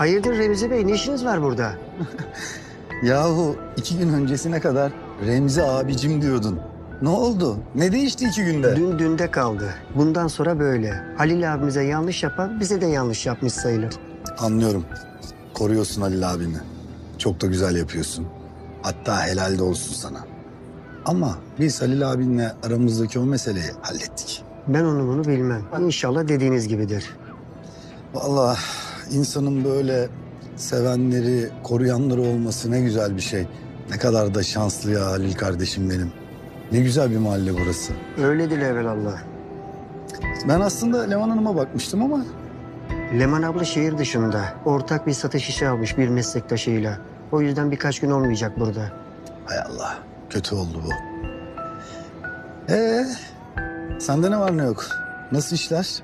Hayırdır Remzi Bey ne işiniz var burada? Yahu iki gün öncesine kadar Remzi abicim diyordun. Ne oldu? Ne değişti iki günde? Dün dünde kaldı. Bundan sonra böyle. Halil abimize yanlış yapan bize de yanlış yapmış sayılır. Anlıyorum. Koruyorsun Halil abini. Çok da güzel yapıyorsun. Hatta helal de olsun sana. Ama biz Halil abinle aramızdaki o meseleyi hallettik. Ben onu bunu bilmem. İnşallah dediğiniz gibidir. Vallahi insanın böyle sevenleri, koruyanları olması ne güzel bir şey. Ne kadar da şanslı ya Halil kardeşim benim. Ne güzel bir mahalle burası. Öyledir evvelallah. Ben aslında Leman Hanım'a bakmıştım ama Leman abla şehir dışında. Ortak bir satış işi almış bir meslektaşıyla. O yüzden birkaç gün olmayacak burada. hay Allah kötü oldu bu. Ee, sende ne var ne yok? Nasıl işler?